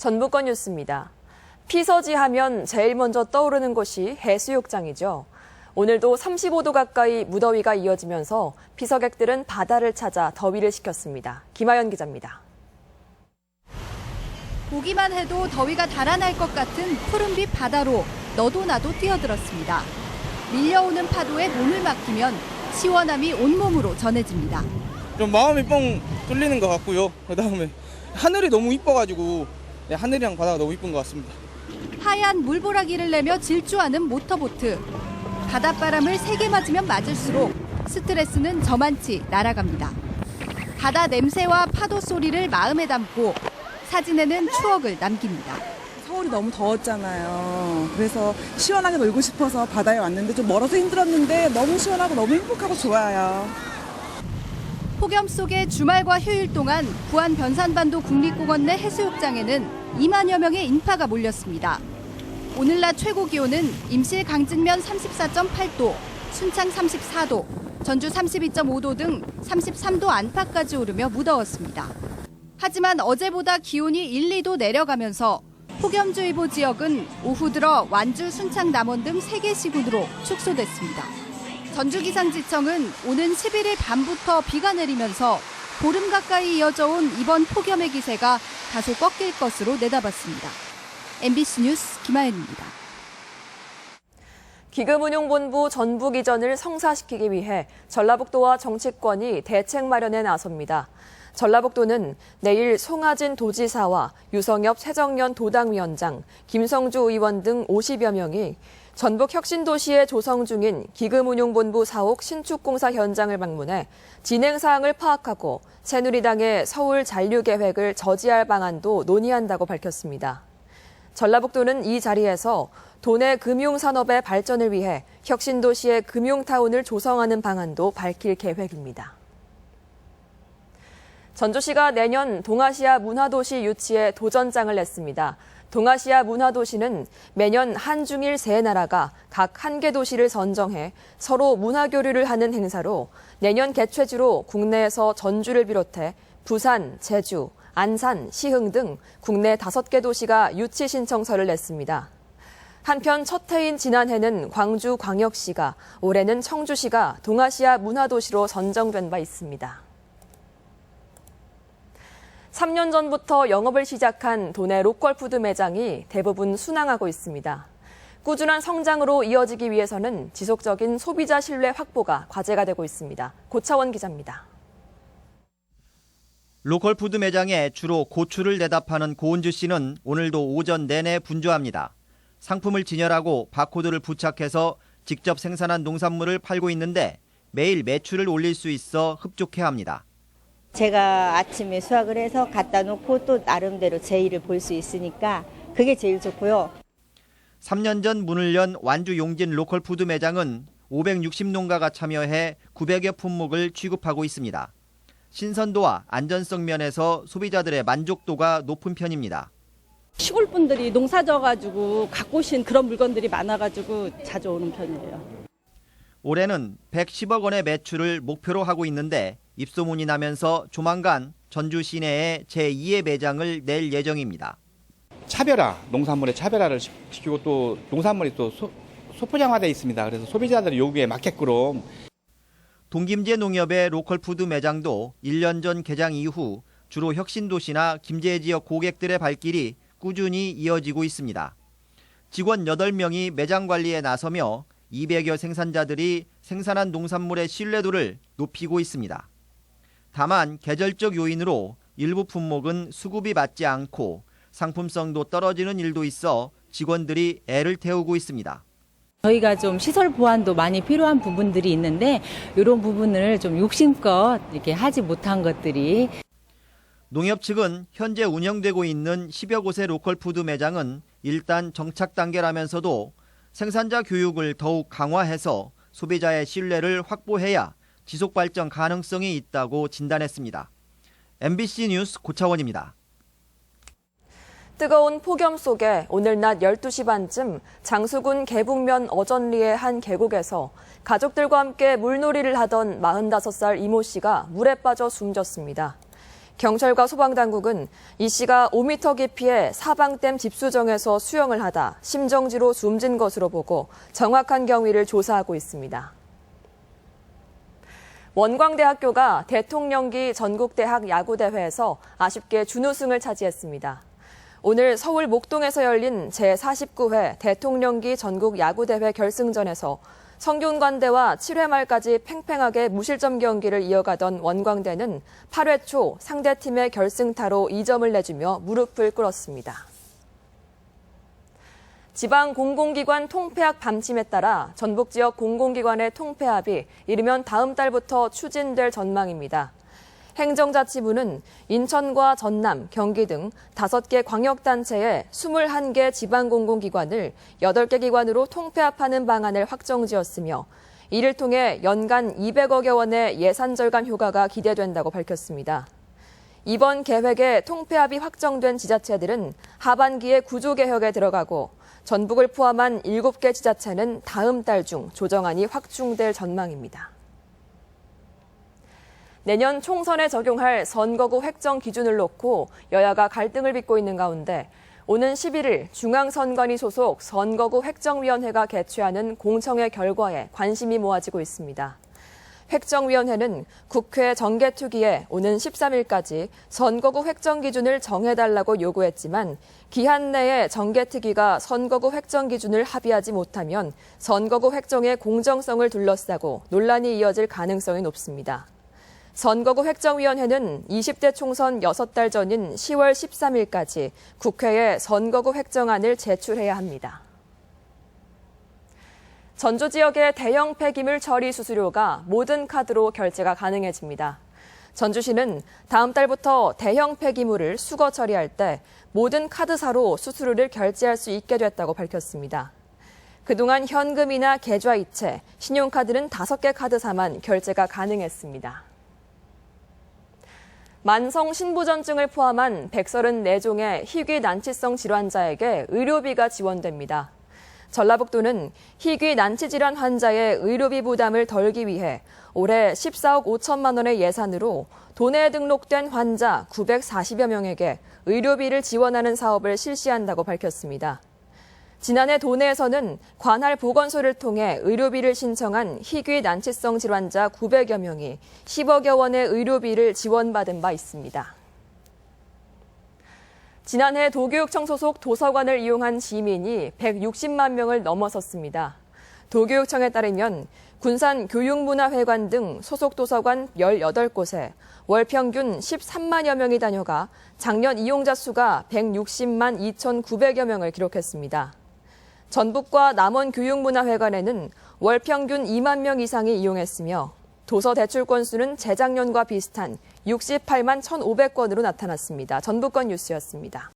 전북권 뉴스입니다. 피서지 하면 제일 먼저 떠오르는 곳이 해수욕장이죠. 오늘도 35도 가까이 무더위가 이어지면서 피서객들은 바다를 찾아 더위를 식혔습니다. 김하연 기자입니다. 보기만 해도 더위가 달아날 것 같은 푸른빛 바다로 너도 나도 뛰어들었습니다. 밀려오는 파도에 몸을 맡기면 시원함이 온몸으로 전해집니다. 좀 마음이 뻥 뚫리는 것 같고요. 그다음에 하늘이 너무 이뻐가지고 네, 하늘이랑 바다가 너무 이쁜 것 같습니다. 하얀 물보라기를 내며 질주하는 모터보트. 바닷바람을 세게 맞으면 맞을수록 스트레스는 저만치 날아갑니다. 바다 냄새와 파도 소리를 마음에 담고 사진에는 추억을 남깁니다. 서울이 너무 더웠잖아요. 그래서 시원하게 놀고 싶어서 바다에 왔는데 좀 멀어서 힘들었는데 너무 시원하고 너무 행복하고 좋아요. 폭염 속의 주말과 휴일 동안 부안 변산반도 국립공원 내 해수욕장에는 2만여 명의 인파가 몰렸습니다. 오늘 낮 최고 기온은 임실 강진면 34.8도, 순창 34도, 전주 32.5도 등 33도 안팎까지 오르며 무더웠습니다. 하지만 어제보다 기온이 1, 2도 내려가면서 폭염주의보 지역은 오후 들어 완주, 순창, 남원 등 3개 시군으로 축소됐습니다. 전주기상지청은 오는 11일 밤부터 비가 내리면서 보름 가까이 이어져 온 이번 폭염의 기세가 다소 꺾일 것으로 내다봤습니다. MBC 뉴스 김하연입니다. 기금운용본부 전북 이전을 성사시키기 위해 전라북도와 정치권이 대책 마련에 나섭니다. 전라북도는 내일 송하진 도지사와 유성엽 새정년 도당위원장, 김성주 의원 등 50여 명이 전북 혁신도시에 조성 중인 기금운용본부 사옥 신축공사 현장을 방문해 진행 사항을 파악하고 새누리당의 서울 잔류 계획을 저지할 방안도 논의한다고 밝혔습니다. 전라북도는 이 자리에서 도내 금융산업의 발전을 위해 혁신도시의 금융타운을 조성하는 방안도 밝힐 계획입니다. 전주시가 내년 동아시아 문화도시 유치에 도전장을 냈습니다. 동아시아 문화도시는 매년 한중일 세 나라가 각 한 개 도시를 선정해 서로 문화 교류를 하는 행사로 내년 개최지로 국내에서 전주를 비롯해 부산, 제주, 안산, 시흥 등 국내 다섯 개 도시가 유치 신청서를 냈습니다. 한편 첫 해인 지난해는 광주 광역시가 올해는 청주시가 동아시아 문화도시로 선정된 바 있습니다. 3년 전부터 영업을 시작한 도내 로컬푸드 매장이 대부분 순항하고 있습니다. 꾸준한 성장으로 이어지기 위해서는 지속적인 소비자 신뢰 확보가 과제가 되고 있습니다. 고차원 기자입니다. 로컬 푸드 매장에 주로 고추를 파는 고은주 씨는 오늘도 오전 내내 분주합니다. 상품을 진열하고 바코드를 부착해서 직접 생산한 농산물을 팔고 있는데 매일 매출을 올릴 수 있어 흡족해 합니다. 제가 아침에 수확을 해서 갖다 놓고 또 나름대로 제 일을 볼 수 있으니까 그게 제일 좋고요. 3년 전 문을 연 완주 용진 로컬 푸드 매장은 560농가가 참여해 900여 품목을 취급하고 있습니다. 신선도와 안전성 면에서 소비자들의 만족도가 높은 편입니다. 시골 분들이 농사 져 가지고 갖고 오신 그런 물건들이 많아 가지고 자주 오는 편이에요. 올해는 110억 원의 매출을 목표로 하고 있는데 입소문이 나면서 조만간 전주 시내에 제2의 매장을 낼 예정입니다. 차별화, 농산물의 차별화를 시키고 또 농산물이 또 소, 소포장화되어 있습니다. 그래서 소비자들의 요구에 맞게끔 동김제 농협의 로컬 푸드 매장도 1년 전 개장 이후 주로 혁신도시나 김제 지역 고객들의 발길이 꾸준히 이어지고 있습니다. 직원 8명이 매장 관리에 나서며 200여 생산자들이 생산한 농산물의 신뢰도를 높이고 있습니다. 다만 계절적 요인으로 일부 품목은 수급이 맞지 않고 상품성도 떨어지는 일도 있어 직원들이 애를 태우고 있습니다. 저희가 좀 시설 보완도 많이 필요한 부분들이 있는데 이런 부분을 좀 욕심껏 이렇게 하지 못한 것들이 농협 측은 현재 운영되고 있는 10여 곳의 로컬 푸드 매장은 일단 정착 단계라면서도 생산자 교육을 더욱 강화해서 소비자의 신뢰를 확보해야 지속 발전 가능성이 있다고 진단했습니다. MBC 뉴스 고차원입니다. 뜨거운 폭염 속에 오늘 낮 12시 반쯤 장수군 계북면 어전리의 한 계곡에서 가족들과 함께 물놀이를 하던 45살 이모 씨가 물에 빠져 숨졌습니다. 경찰과 소방당국은 이 씨가 5m 깊이의 사방댐 집수정에서 수영을 하다 심정지로 숨진 것으로 보고 정확한 경위를 조사하고 있습니다. 원광대학교가 대통령기 전국대학 야구대회에서 아쉽게 준우승을 차지했습니다. 오늘 서울 목동에서 열린 제49회 대통령기 전국 야구대회 결승전에서 성균관대와 7회 말까지 팽팽하게 무실점 경기를 이어가던 원광대는 8회 초 상대팀의 결승타로 2점을 내주며 무릎을 꿇었습니다. 지방 공공기관 통폐합 방침에 따라 전북 지역 공공기관의 통폐합이 이르면 다음 달부터 추진될 전망입니다. 행정자치부는 인천과 전남, 경기 등 5개 광역단체의 21개 지방공공기관을 8개 기관으로 통폐합하는 방안을 확정 지었으며 이를 통해 연간 200억여 원의 예산 절감 효과가 기대된다고 밝혔습니다. 이번 계획에 통폐합이 확정된 지자체들은 하반기에 구조개혁에 들어가고 전북을 포함한 7개 지자체는 다음 달 중 조정안이 확충될 전망입니다. 내년 총선에 적용할 선거구 획정 기준을 놓고 여야가 갈등을 빚고 있는 가운데 오는 11일 중앙선관위 소속 선거구 획정위원회가 개최하는 공청회 결과에 관심이 모아지고 있습니다. 획정위원회는 국회 정개특위에 오는 13일까지 선거구 획정 기준을 정해달라고 요구했지만 기한 내에 정개특위가 선거구 획정 기준을 합의하지 못하면 선거구 획정의 공정성을 둘러싸고 논란이 이어질 가능성이 높습니다. 선거구 획정위원회는 20대 총선 6달 전인 10월 13일까지 국회에 선거구 획정안을 제출해야 합니다. 전주 지역의 대형 폐기물 처리 수수료가 모든 카드로 결제가 가능해집니다. 전주시는 다음 달부터 대형 폐기물을 수거 처리할 때 모든 카드사로 수수료를 결제할 수 있게 됐다고 밝혔습니다. 그동안 현금이나 계좌이체, 신용카드는 5개 카드사만 결제가 가능했습니다. 만성 신부전증을 포함한 134종의 희귀 난치성 질환자에게 의료비가 지원됩니다. 전라북도는 희귀 난치 질환 환자의 의료비 부담을 덜기 위해 올해 14억 5천만 원의 예산으로 도내에 등록된 환자 940여 명에게 의료비를 지원하는 사업을 실시한다고 밝혔습니다. 지난해 도내에서는 관할 보건소를 통해 의료비를 신청한 희귀 난치성 질환자 900여 명이 10억여 원의 의료비를 지원받은 바 있습니다. 지난해 도교육청 소속 도서관을 이용한 시민이 160만 명을 넘어섰습니다. 도교육청에 따르면 군산 교육문화회관 등 소속 도서관 18곳에 월 평균 13만여 명이 다녀가 작년 이용자 수가 160만 2,900여 명을 기록했습니다. 전북과 남원 교육문화회관에는 월 평균 2만 명 이상이 이용했으며 도서 대출 건수는 재작년과 비슷한 68만 1,500건으로 나타났습니다. 전북권 뉴스였습니다.